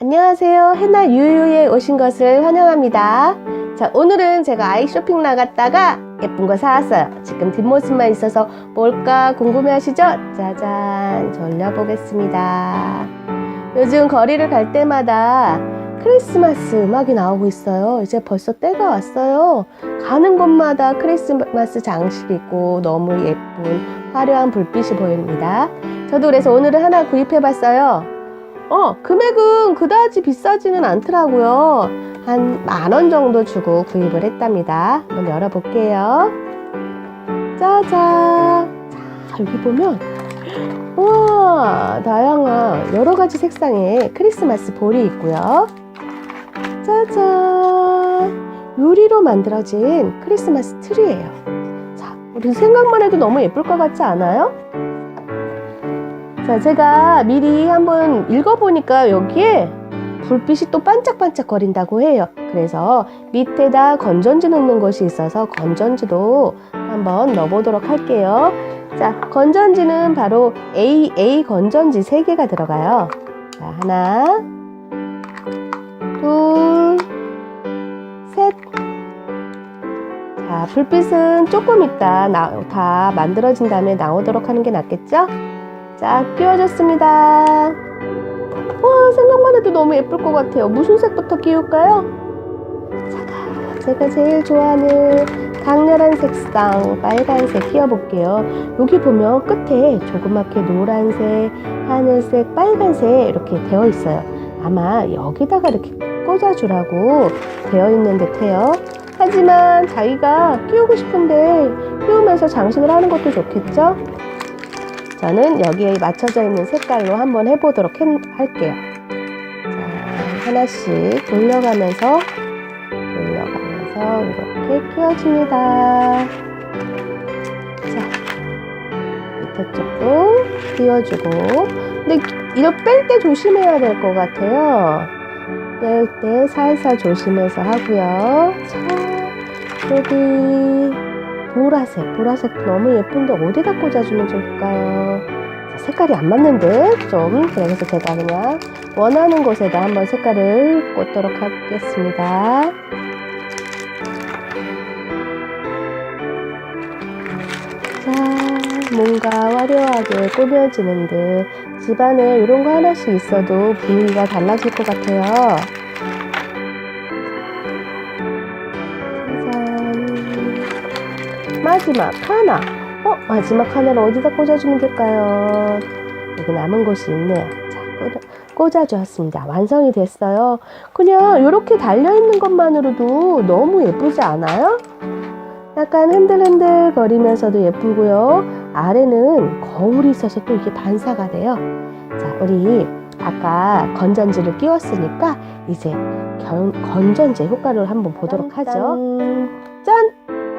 안녕하세요. 해나 유유에 오신 것을 환영합니다. 자, 오늘은 제가 아이 쇼핑 나갔다가 예쁜 거 사왔어요. 지금 뒷모습만 있어서 뭘까 궁금해 하시죠? 짜잔, 돌려보겠습니다. 요즘 거리를 갈 때마다 크리스마스 음악이 나오고 있어요. 이제 벌써 때가 왔어요. 가는 곳마다 크리스마스 장식이 있고 너무 예쁜 화려한 불빛이 보입니다. 저도 그래서 오늘은 하나 구입해 봤어요. 어, 금액은 그다지 비싸지는 않더라고요. 한 만 원 정도 주고 구입을 했답니다. 한번 열어볼게요. 짜잔. 자, 여기 보면, 우와, 다양한 여러 가지 색상의 크리스마스 볼이 있고요. 짜잔. 유리로 만들어진 크리스마스 트리예요. 자, 우리 생각만 해도 너무 예쁠 것 같지 않아요? 자, 제가 미리 한번 읽어보니까 여기에 불빛이 또 반짝반짝 거린다고 해요. 그래서 밑에다 건전지 넣는 곳이 있어서 건전지도 한번 넣어보도록 할게요. 자, 건전지는 바로 AA 건전지 3개가 들어가요. 자, 하나, 둘, 셋. 자, 불빛은 조금 있다 나, 다 만들어진 다음에 나오도록 하는 게 낫겠죠? 자, 끼워줬습니다. 와, 생각만 해도 너무 예쁠 것 같아요. 무슨 색부터 끼울까요? 자, 제가 제일 좋아하는 강렬한 색상 빨간색 끼워볼게요. 여기 보면 끝에 조그맣게 노란색, 하늘색, 빨간색 이렇게 되어 있어요. 아마 여기다가 이렇게 꽂아주라고 되어 있는 듯해요. 하지만 자기가 끼우고 싶은데 끼우면서 장식을 하는 것도 좋겠죠? 저는 여기에 맞춰져 있는 색깔로 한번 해보도록 해- 할게요. 자, 하나씩 돌려가면서 돌려가면서 이렇게 끼워줍니다. 자, 밑에 쪽도 끼워주고 근데 이렇게 뺄때 조심해야 될 것 같아요. 뺄 때 살살 조심해서 하고요. 자, 여기 보라색, 보라색도 너무 예쁜데 어디다 꽂아주면 좋을까요? 자, 색깔이 안 맞는 듯 좀 그래서 제가 그냥 원하는 곳에다 한번 색깔을 꽂도록 하겠습니다. 자, 뭔가 화려하게 꾸며지는 듯 집안에 이런 거 하나씩 있어도 분위기가 달라질 것 같아요. 짜잔. 마지막 하나. 어, 마지막 하나를 어디다 꽂아주면 될까요? 여기 남은 곳이 있네요. 자, 꽂아, 꽂아주었습니다. 완성이 됐어요. 그냥 이렇게 달려있는 것만으로도 너무 예쁘지 않아요? 약간 흔들흔들 거리면서도 예쁘고요. 아래는 거울이 있어서 또 이게 반사가 돼요. 자, 우리 아까 건전지를 끼웠으니까 이제 견, 건전지 효과를 한번 보도록 하죠. 짠!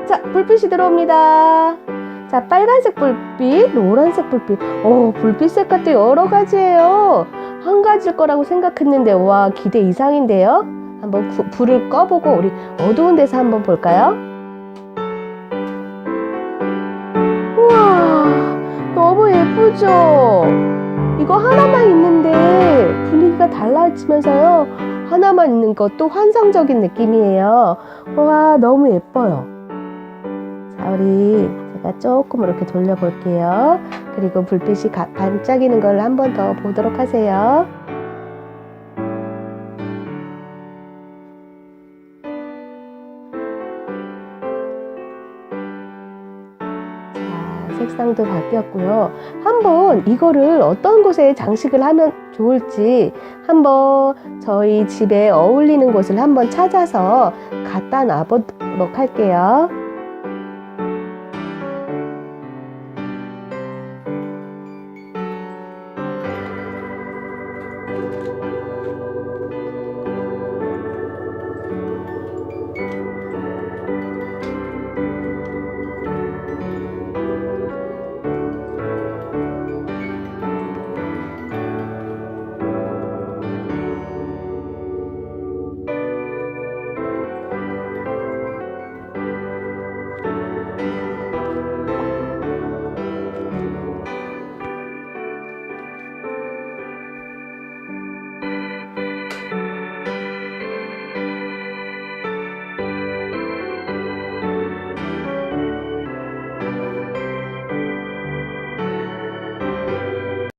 자, 불빛이 들어옵니다. 자, 빨간색 불빛, 노란색 불빛. 오, 불빛 색깔도 여러 가지예요. 한 가지일 거라고 생각했는데, 와, 기대 이상인데요? 한번 구- 불을 꺼보고 우리 어두운 데서 한번 볼까요? 우와, 너무 예쁘죠? 이거 하나만 있는데 분위기가 달라지면서요. 하나만 있는 것도 환상적인 느낌이에요. 와, 너무 예뻐요. 자, 우리 제가 조금 이렇게 돌려볼게요. 그리고 불빛이 가- 반짝이는 걸 한 번 더 보도록 하세요. 자, 색상도 바뀌었고요. 한번 이거를 어떤 곳에 장식을 하면 좋을지 한번 저희 집에 어울리는 곳을 한번 찾아서 갖다 놔보도록 할게요.